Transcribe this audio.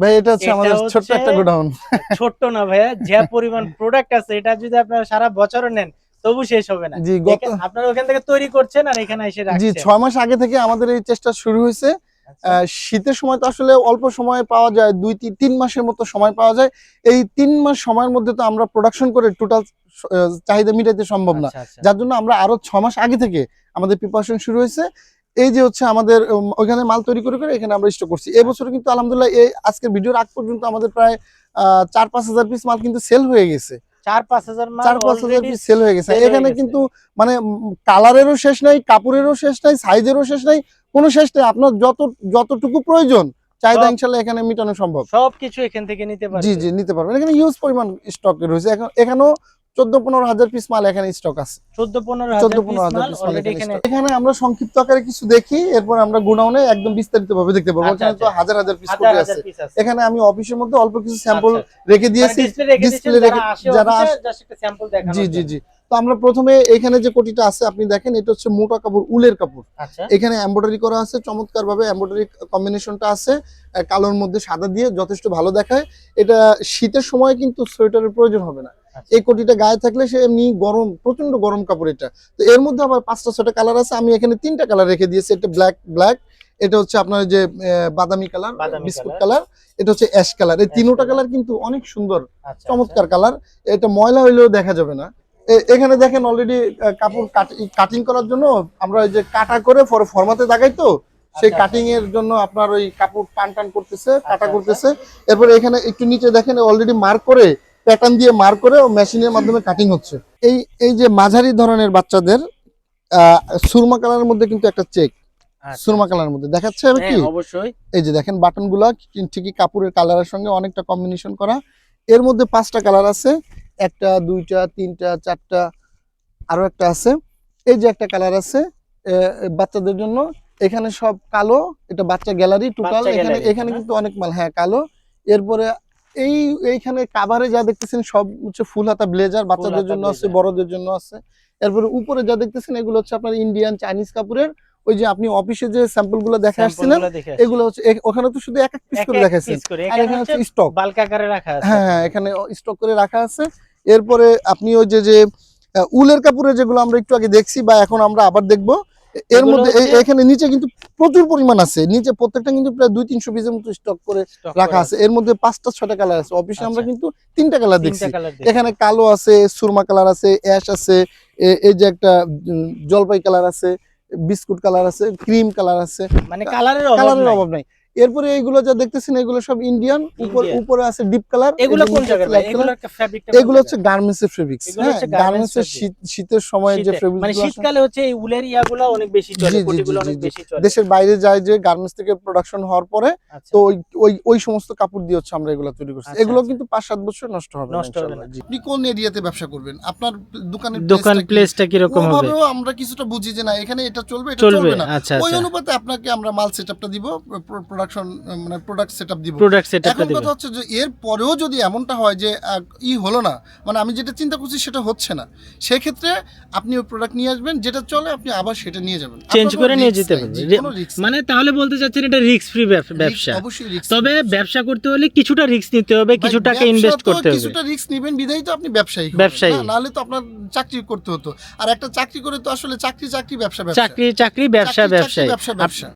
ভাই এটা হচ্ছে আমাদের ছোট্ট একটা গোডাউন। ছোট্ট না ভাইয়া যে পরিমাণ প্রোডাক্ট আছে এটা যদি আপনারা সারা বছরও নেন তবু শেষ হবে না। জি আপনারা ওখান থেকে তৈরি করছেন আর এখানে এসে জি রাখছেন। ছয় মাস আগে থেকে আমাদের এই চেষ্টা শুরু হয়েছে। আচ্ছা। শীতের সময় তো আসলে অল্প সময় পাওয়া যায় দুই তিন তিন মাসের মতো সময় পাওয়া যায়। এই তিন মাস সময়ের মধ্যে তো আমরা প্রোডাকশন করে টোটাল চাহিদা মিটাইতে সম্ভব না। আচ্ছা, আচ্ছা। যার জন্য আমরা আরও ছ মাস আগে থেকে আমাদের প্রিপারেশন শুরু হয়েছে। এই যে হচ্ছে আমাদের ওইখানে মাল তৈরি করে করে এখানে আমরা স্টক করছি। এবছর কিন্তু আলহামদুলিল্লাহ এই আজকের ভিডিওর আগ পর্যন্ত আমাদের প্রায় চার পাঁচ হাজার পিস মাল কিন্তু সেল হয়ে গেছে। চার পাঁচ হাজার চার পাঁচ হাজার পিস সেল হয়ে গেছে। এখানে। কিন্তু মানে কালারেরও শেষ নাই কাপড়েরও শেষ নাই সাইজেরও শেষ নাই কোনো শেষ নেই। আপনার যত যতটুকু প্রয়োজন চাহিদা ইনশাল্লাহ এখানে মেটানো সম্ভব। সবকিছু এখান থেকে নিতে পারবে জি জি নিতে পারবেন। এখানে হিউজ পরিমাণ স্টক রয়েছে। এখন এখানেও চোদ্দ পনেরো হাজার পিস মাল এখানে স্টক আছে। চোদ্দ পনেরো চোদ্দ হাজার পনেরো হাজার পিস মাল এখানে আমরা সংক্ষিপ্ত আকারে কিছু দেখি এরপর আমরা গোডাউনে একদম বিস্তারিত ভাবে দেখতে আচ্ছা, এখানে তো আচ্ছা। হাজার হাজার পিস হাজার আছে। পিস আছে। এখানে আমি অফিসের মধ্যে অল্প কিছু স্যাম্পল আচ্ছা, রেখে মানে দিয়েছি। display রেখে যারা জি জি জি। তো আমরা প্রথমে এখানে যে কোটিটা আছে আপনি দেখেন এটা হচ্ছে মোটা কাপড় উলের কাপড়। আচ্ছা। এখানে এমব্রয়ডারি করা আছে চমৎকার ভাবে এমব্রয়ডারি কম্বিনেশনটা আছে কালোর মধ্যে সাদা দিয়ে যথেষ্ট ভালো দেখায়। এটা শীতের সময় কিন্তু সোয়েটারের প্রয়োজন হবে না। এই কোটিটা গায়ে থাকলে সে এমনি গরম প্রচণ্ড গরম কাপড় এটা। তো এর মধ্যে আবার পাঁচটা ছটা কালার আছে আমি এখানে তিনটা কালার রেখে দিয়েছি। এটা ব্ল্যাক ব্ল্যাক এটা হচ্ছে আপনার যে বাদামি কালার বিস্কুট কালার এটা হচ্ছে অ্যাশ কালার এই তিনোটা কালার কিন্তু অনেক সুন্দর আচ্ছা, চমৎকার কালার এটা ময়লা হইলেও দেখা যাবে না। এখানে দেখেন অলরেডি কাপড় কাটিং করার জন্য আমরা ওই যে কাটা করে পরে ফরমাতে দাগাই তো সেই আচ্ছা, কাটিং এর জন্য আপনার ওই কাপড় টান টান করতেছে কাটা আচ্ছা। করতেছে। এরপরে এখানে একটু নিচে দেখেন অলরেডি মার্ক করে প্যাটার্ন দিয়ে মার করে ও মেশিনের মাধ্যমে কাটিং হচ্ছে। এই এই যে মাঝারি ধরনের বাচ্চাদের সুরমা কালারের মধ্যে কিন্তু একটা চেক আচ্ছা। সুরমা কালারের মধ্যে। দেখাচ্ছে কি হ্যাঁ, অবশ্যই। এই যে দেখেন বাটনগুলা ঠিকই কাপড়ের কালারের সঙ্গে অনেকটা কম্বিনেশন করা। এর মধ্যে পাঁচটা কালার আছে। একটা দুইটা তিনটা চারটা আরও একটা আছে। এই যে একটা কালার আছে বাচ্চাদের জন্য। এখানে সব কালো এটা বাচ্চা গ্যালারি টোটাল এখানে এখানে কিন্তু অনেক মাল। হ্যাঁ কালো। এরপরে এই এইখানে কাভারে যা দেখতেছেন সব হচ্ছে ফুল হাতা ব্লেজার বাচ্চাদের জন্য আছে বড়দের জন্য আছে। এরপরে উপরে যা দেখতেছেন এগুলো হচ্ছে আপনার ইন্ডিয়ান চাইনিজ কাপড়ের। ওই যে আপনি অফিসে যে স্যাম্পলগুলো দেখে আসছিলেন এগুলো হচ্ছে ওখানে তো শুধু এক এক পিস করে দেখাচ্ছেন আর এখানে হচ্ছে স্টক বাল্ক আকারে রাখা আছে। হ্যাঁ হ্যাঁ এখানে স্টক করে রাখা আছে। এরপরে আপনি ওই যে যে উলের কাপড়ে যেগুলো আমরা একটু আগে দেখছি বা এখন আমরা আবার দেখব এর মধ্যে এখানে নিচে কিন্তু প্রচুর পরিমাণ আছে। নিচে প্রত্যেকটা কিন্তু প্রায় দুই তিনশো পিসের মতো স্টক করে রাখা আছে। এর মধ্যে পাঁচটা ছটা কালার আছে। অফিসে আমরা আচ্ছা। কিন্তু তিনটা কালার দেখছি। এখানে কালো আছে সুরমা কালার আছে অ্যাশ আছে এই যে একটা জলপাই কালার আছে বিস্কুট কালার আছে ক্রিম কালার আছে। মানে কালারের কালারের অভাব নাই। এরপরে এইগুলো যা দেখতেছেন এগুলো সব ইন্ডিয়ান উপর উপরে আছে ডিপ কালার এগুলো কোন জায়গায় ভাই? এগুলো এগুলো হচ্ছে গার্মেন্টস এর ফেব্রিক্স হ্যাঁ গার্মেন্টস এর শীতের সময় যে ফেব্রিক্স মানে শীতকালে হচ্ছে এই উলের ইয়াগুলো অনেক বেশি চলে কোটিগুলো অনেক বেশি চলে। দেশের বাইরে যায় যে গার্মেন্টস থেকে প্রোডাকশন হওয়ার পরে আচ্ছা। তো ওই ওই ওই সমস্ত কাপড় দিয়ে হচ্ছে আমরা এগুলো তৈরি করছি। আচ্ছা, এগুলো আচ্ছা। কিন্তু পাঁচ সাত বছর নষ্ট হবে না নষ্ট হবে না। আপনি কোন এরিয়াতে ব্যবসা করবেন? আপনার দোকানের দোকান placeta কি? প্লেসটা কীরকম হবে? ওভাবেও আমরা কিছুটা বুঝি যে না এখানে এটা চলবে এটা চলবে না। ওই অনুপাতে আপনাকে আমরা মাল সেটআপটা দিব প্রোডাকশন মানে প্রোডাক্ট সেটআপ দিব। প্রোডাক্ট সেটআপটা এখন কথা হচ্ছে যে এর পরেও যদি এমনটা হয় যে ই হলো না মানে আমি যেটা চিন্তা করছি সেটা হচ্ছে না। সেক্ষেত্রে আপনি ওই প্রোডাক্ট নিয়ে আসবেন যেটা চলে আপনি আবার সেটা নিয়ে যাবেন। চেঞ্জ করে নিয়ে যেতে পারবেন মানে তাহলে বলতে চাচ্ছেন এটা রিস্ক ফ্রি ব্যবসা। তবে ব্যবসা। করতে হলে কিছুটা রিস্ক নিতে হবে কিছু টাকা ইনভেস্ট করতে হবে। কিছুটা রিস্ক নেবেন বিধাই তো আপনি ব্যবসায়ী ব্যবসায়ী। না, নাহলে তো আপনার চাকরি করতে হতো। আর একটা চাকরি করে তো আসলে চাকরি চাকরি ব্যবসা ব্যবসা। চাকরি চাকরি ব্যবসা ব্যবসা ব্যবসা।